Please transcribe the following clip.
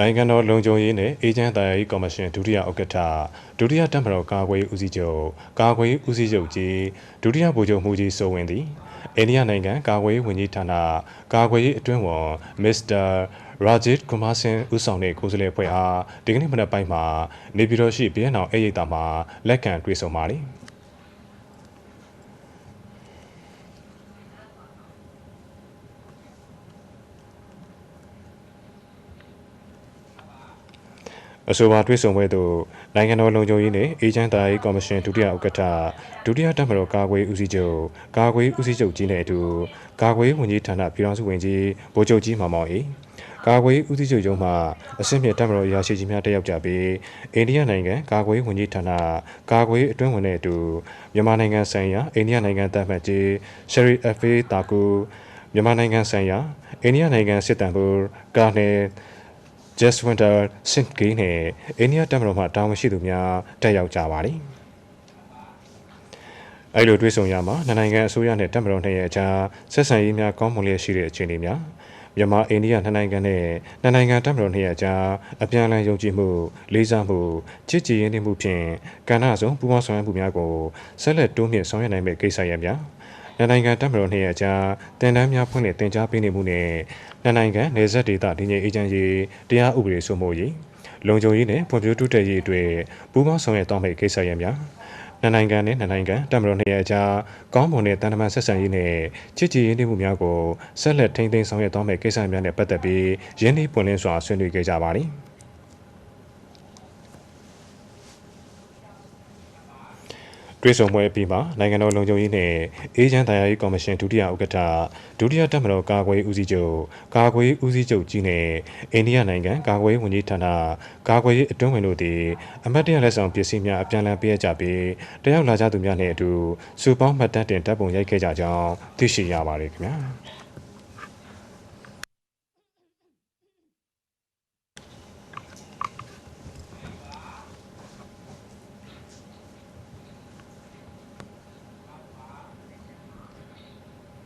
နိုင်ငံတော်လုံခြုံရေးနဲ့အေဂျင့်တရားရေးကော်မရှင်ဒုတိယဥက္ကဋ္ဌဒုတိယတပ်မတော်ကာကွယ်ရေးဦးစီးချုပ်ကာကွယ်ရေးဦးစီးချုပ်ကြီးဒုတိယဗိုလ်ချုပ်မှုကြီးစိုးဝင်းသည်အိန္ဒိယနိုင်ငံကာကွယ်ရေးဝန်ကြီးဌာနကာကွယ်ရေးအတွင်းဝန်မစ္စတာရာဂျစ်ကူမာဆင်ဦးဆောင်တဲ့ကိုယ်စားလှယ်ဖွဲ့အားဒီကနေ့မနက်ပိုင်းမှာနေပြည်တော်ရှိပြည်ထောင်အေးရိပ်သာမှာလက်ခံတွေ့ဆုံပါသည် အဆိုပါတွေ့ဆုံပွဲသို့နိုင်ငံတော်လုံခြုံရေးနှင့်အေဂျင့်သားရေးကော်မရှင်ဒုတိယဥက္ကဋ္ဌဒုတိယတပ်မတော်ကာကွယ်ရေးဦးစီးချုပ်ကာကွယ်ရေးဦးစီးချုပ်ကြီးနှင့်အတူကာကွယ်ရေးဝန်ကြီးဌာနပြည်ထောင်စုဝန်ကြီးဗိုလ်ချုပ်ကြီးမောင်မောင်၏ကာကွယ်ရေးဦးစီးချုပ်ရုံးမှအဆင့်မြင့်တပ်မတော်အရာရှိကြီးများတက်ရောက်ကြပြီးအိန္ဒိယနိုင်ငံကာကွယ်ရေးဝန်ကြီးဌာနကာကွယ်ရေးအတွင်းဝန်နှင့်အတူမြန်မာနိုင်ငံဆိုင်ရာအိန္ဒိယနိုင်ငံတပ်မှတ်ကြီးရှယ်ရီအဖေးတာကူမြန်မာနိုင်ငံဆိုင်ရာအိန္ဒိယနိုင်ငံစစ်တမ်းဘူးကာနယ် Jaswinder Singh နဲ့အိန္ဒိယတပ်မတော်မှတာဝန်ရှိသူများတက်ရောက်ကြပါသည်။အဲလိုတွေ့ဆုံရမှာနှစ်နိုင်ငံအစိုးရနဲ့တပ်မတော်နဲ့ရဲ့အကြားဆက်ဆံရေးများကောင်းမွန်လျက်ရှိတဲ့အခြေအနေများမြန်မာအိန္ဒိယနှစ်နိုင်ငံနဲ့နှစ်နိုင်ငံတပ်မတော်နဲ့ရဲ့အကြားအပြန်အလှန်ယုံကြည်မှုလေးစားမှုချစ်ကြည်ရင်းနှီးမှုဖြင့်ကဏ္ဍဆုံးပူးပေါင်းဆောင်ရွက်မှုများကိုဆက်လက်တိုးမြှင့်ဆောင်ရွက်နိုင်မယ့်ကိစ္စရပ်များ နှစ်နိုင်ငံတပ်မတော်နဲ့ရဲ့အကြားတင်ဒန်းများဖွင့်လှစ်တင် जा ပေးနေမှုနဲ့နှစ်နိုင်ငံနယ်စပ်ဒေသတည်ငြိမ်အေးချမ်းရေးတရားဥပဒေစိုးမိုးရေးလုံခြုံရေးနဲ့ဖွံ့ဖြိုးတိုးတက်ရေးအတွက်ပူးပေါင်းဆောင်ရွက်သွားမယ့်ကိစ္စရပ်များနှစ်နိုင်ငံနဲ့နှစ်နိုင်ငံတပ်မတော်နဲ့အကြားကောင်းမွန်တဲ့တန်တမာဆက်ဆံရေးနဲ့ချစ်ကြည်ရင်းနှီးမှုများကိုဆက်လက်ထိန်းသိမ်းဆောင်ရွက်သွားမယ့်ကိစ္စများနဲ့ပတ်သက်ပြီးရင်းနှီးပွင့်လင်းစွာဆွေးနွေးခဲ့ကြပါသည်။ တွေ့ဆုံပွဲအပြီးမှာနိုင်ငံတော်လုံခြုံရေးနဲ့အေဂျင့်တရားရေးကော်မရှင်ဒုတိယဥက္ကဋ္ဌဒုတိယတပ်မတော်ကာကွယ်ရေးဦးစီးချုပ်ကာကွယ်ရေးဦးစီးချုပ်ကြီးနဲ့အိန္ဒိယနိုင်ငံကာကွယ်ရေးဝန်ကြီးဌာနကာကွယ်ရေးအတွင်းဝင်တို့သည်အမတ်တရလက်ဆောင်ပစ္စည်းများအပြန်အလှန်ပေးအပ်ကြပြီးတယောက်လာကြသူများနဲ့အတူစူပေါင်းမှတ်တမ်းတင်တပ်ပုံရိုက်ခဲ့ကြကြောင်းသိရှိရပါတယ်ခင်ဗျာ။